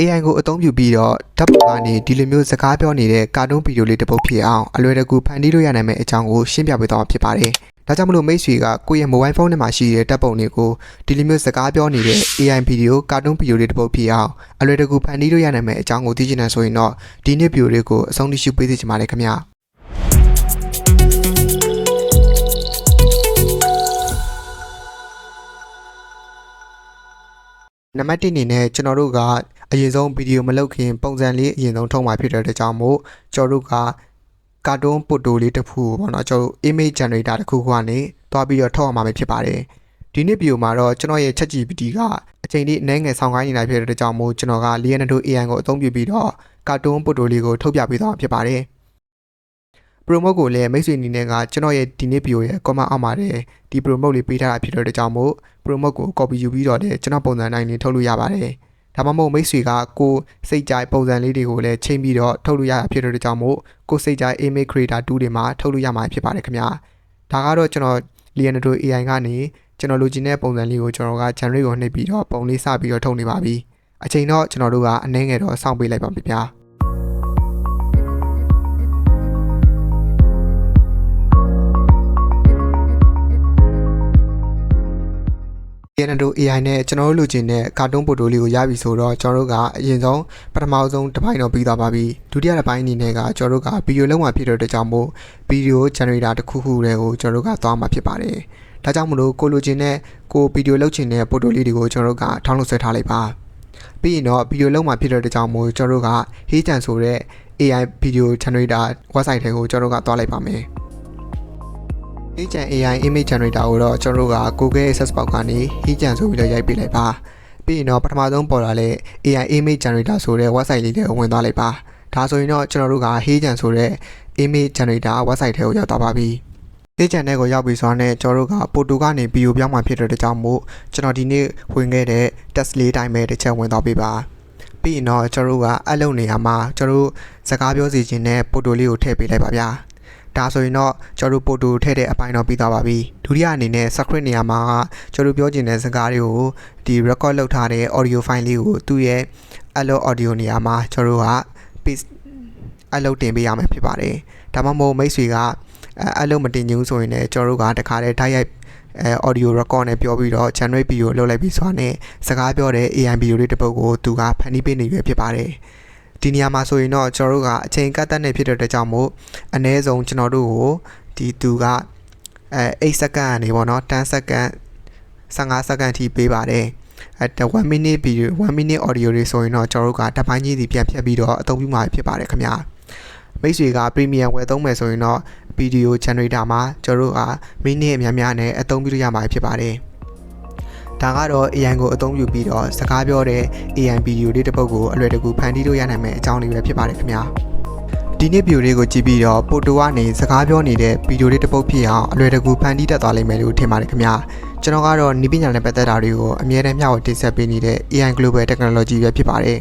AI ကိုအသုံးပြုပြီးတော့ဓာတ်ပုံကနေဒီလိုမျိုးစကားပြောနေတဲ့ကာတွန်းဗီဒီယိုလေးတစ်ပုဒ်ဖြစ်အောင်အလွယ်တကူဖန်တီးလို့ရနိုင်မယ့်အကြောင်းကိုရှင်းပြပေးသွားမှာဖြစ်ပါတယ်။ဒါကြောင့်မလို့မိတ်ဆွေကကိုယ့်ရဲ့ mobile phone ထဲမှာရှိတဲ့ဓာတ်ပုံတွေကိုဒီလိုမျိုးစကားပြောနေတဲ့ AI ဗီဒီယိုကာတွန်းဗီဒီယိုလေးတစ်ပုဒ်ဖြစ်အောင်အလွယ်တကူဖန်တီးလို့ရနိုင်မယ့်အကြောင်းကိုသိချင်တယ်ဆိုရင်တော့ဒီနေ့ဗီဒီယိုလေးကိုအဆုံးထိရှုပေးသိချင်ပါတယ်ခင်ဗျာ။နံပါတ်1အနေနဲ့ကျွန်တော်တို့က အရင်ဆုံးဗီဒီယိုမလုပ်ခင်ပုံစံလေးအရင်ဆုံးထုတ်မှာဖြစ်တဲ့အတွက်ကြောင့်မို့ကျွန်တော်တို့ကကာတွန်းပိုတိုလေးတစ်ခုပေါ့နော်ကျွန်တော်တို့ image generator တစ်ခုကနေတွားပြီးတော့ထုတ်အောင်မှာဖြစ်ပါတယ်ဒီနေ့ဗီဒီယိုမှာတော့ကျွန်တော်ရဲ့ ChatGPT ကအချိန်လေးအနည်းငယ်ဆောင်းခိုင်းနေတာဖြစ်တဲ့အတွက်ကြောင့်မို့ကျွန်တော်က Leonardo AI ကိုအသုံးပြုပြီးတော့ကာတွန်းပိုတိုလေးကိုထုတ်ပြပေးသွားမှာဖြစ်ပါတယ် promote ကိုလည်းမိတ်ဆွေအနေနဲ့ကကျွန်တော်ရဲ့ဒီနေ့ video ရဲ့ comment အောက်မှာလည်းဒီ promote လေးပေးထားတာဖြစ်တဲ့အတွက်ကြောင့်မို့ promote ကို copy ယူပြီးတော့လည်းကျွန်တော်ပုံစံတိုင်းလေးထုတ်လို့ရပါတယ်။ ဒါမှမဟုတ်မိတ်ဆွေကကိုယ်စိတ်ကြိုက်ပုံစံလေးတွေကိုလည်းချိန်ပြီးတော့ထုတ်လို့ရတာဖြစ်တဲ့အတွက်ကြောင့်မို့ကိုယ်စိတ်ကြိုက် image creator 2တွေမှာထုတ်လို့ရမှာဖြစ်ပါတယ်ခင်ဗျာ။ဒါကတော့ကျွန်တော် Leonardo AI ကနေကျွန်တော်လိုချင်တဲ့ပုံစံလေးကိုကျွန်တော်က generate ကိုနှိပ်ပြီးတော့ပုံလေးစပြီးတော့ထုတ်နေပါပြီ။အချိန်တော့ကျွန်တော်တို့ကအနည်းငယ်တော့စောင့်ပေးလိုက်ပါမယ်ဗျာ။ Leonardo AI နဲ့ကျွန်တော်တို့လိုချင်တဲ့ကာတွန်းပိုတိုလေးကိုရပြီဆိုတော့ကျွန်တော်တို့ကအရင်ဆုံးပထမဆုံးတစ်ပိုင်းတော့ပြီးသွားပါပြီဒုတိယတစ်ပိုင်းအနေနဲ့ကကျွန်တော်တို့ကဗီဒီယိုလုံးမှာဖြစ်တဲ့အတွက်ကြောင့်မို့ဗီဒီယို generator တစ်ခုခုတွေကိုကျွန်တော်တို့ကသွားမှာဖြစ်ပါတယ်ဒါကြောင့်မလို့ကိုလိုချင်တဲ့ကိုဗီဒီယိုလုပ်ချင်တဲ့ပိုတိုလေးတွေကိုကျွန်တော်တို့ကထောင်းလို့ဆွဲထားလိုက်ပါပြီးရင်တော့ဗီဒီယိုလုံးမှာဖြစ်တဲ့အတွက်ကြောင့်မို့ကျွန်တော်တို့က Hey ဆိုတဲ့ AI video generator website တွေကိုကျွန်တော်တို့ကသွားလိုက်ပါမယ် Agent AI image generator ကိုတော့ကျွန်တော်တို့က Google Search Box ကနေ Agent ဆိုပြီးတော့ရိုက်ပေးလိုက်ပါပြီးရင်တော့ပထမဆုံးပေါ်လာတဲ့ AI image generator ဆိုတဲ့ website လေးတွေကိုဝင်သွားလိုက်ပါဒါဆိုရင်တော့ကျွန်တော်တို့က Agent ဆိုတဲ့ image generator website ထဲကိုရောက်သွားပါပြီ Agent ထဲကိုရောက်ပြီဆိုတော့ကျွန်တော်တို့ကပိုတိုကနေ video ပြောင်းမှဖြစ်တဲ့အတွက်ကြောင့်မို့ကျွန်တော်ဒီနေ့ဝင်ခဲ့တဲ့ test လေးတိုင်းပဲတစ်ချက်ဝင်သွားပေးပါပြီးရင်တော့ကျွန်တော်တို့ကအလုပ်နေရာမှာကျွန်တော်တို့စကားပြောစီခြင်းနဲ့ပိုတိုလေးကိုထည့်ပေးလိုက်ပါဗျာ ဒါဆိုရင်တော့ကျွန်တော်တို့ပို့တူထည့်တဲ့အပိုင်းတော့ပြီးသွားပါပြီဒုတိယအနေနဲ့ script နေရာမှာကကျွန်တော်တို့ပြောချင်တဲ့စကားတွေကိုဒီ record လုပ်ထားတဲ့ audio file လေးကိုသူ့ရဲ့ upload audio နေရာမှာကျွန်တော်တို့က paste upload တင်ပေးရမှာဖြစ်ပါတယ်ဒါမှမဟုတ်မိတ်ဆွေကအဲ upload မတင်ချင်ဘူးဆိုရင်လည်းကျွန်တော်တို့ကတခါတည်းတိုက်ရိုက်အဲ audio record နဲ့ပြောပြီးတော့ generate video လုပ်လိုက်ပြီးဆိုတော့ ਨੇ စကားပြောတဲ့ AI video လေးတစ်ပုဒ်ကိုသူကဖန်တီးပေးနေရဖြစ်ပါတယ် ဒီနေရာမှာဆိုရင်တော့ကျွန်တော်တို့ကအချိန်ကတ်သက်နေဖြစ်တဲ့အတွက်ကြောင့်မို့အနည်းဆုံးကျွန်တော်တို့ကိုဒီသူကအဲ8စက္ကန့်ကနေပေါ့နော်10စက္ကန့်15စက္ကန့်ထိပေးပါတယ်အဲ1 minute video 1 minute audio တွေဆိုရင်တော့ကျွန်တော်တို့ကတစ်ပိုင်းချင်းစီပြန်ဖြတ်ပြီးတော့အသုံးပြုမှာဖြစ်ပါတယ်ခင်ဗျာမိတ်ဆွေက premium ဝယ်သုံးမယ်ဆိုရင်တော့ video generator မှာကျွန်တော်တို့က minute အများများနဲ့အသုံးပြုလို့ရမှာဖြစ်ပါတယ် ဒါကတော့ AI ကိုအသုံးပြုပြီးတော့စကားပြောတဲ့ AI video လေးတစ်ပုဒ်ကိုအလွယ်တကူဖန်တီးလို့ရနိုင်မယ့်အကြောင်းလေးပဲဖြစ်ပါတယ်ခင်ဗျာဒီနေ့ဗီဒီယိုလေးကိုကြည့်ပြီးတော့ပိုတိုကနေစကားပြောနေတဲ့ဗီဒီယိုလေးတစ်ပုဒ်ဖြစ်အောင်အလွယ်တကူဖန်တီးတတ်သွားလိမ့်မယ်လို့ထင်ပါတယ်ခင်ဗျာကျွန်တော်ကတော့နီးပညာနဲ့ပတ်သက်တာတွေကိုအမြဲတမ်းမျှဝေတင်ဆက်ပေးနေတဲ့ AI Global Technology ပဲဖြစ်ပါတယ်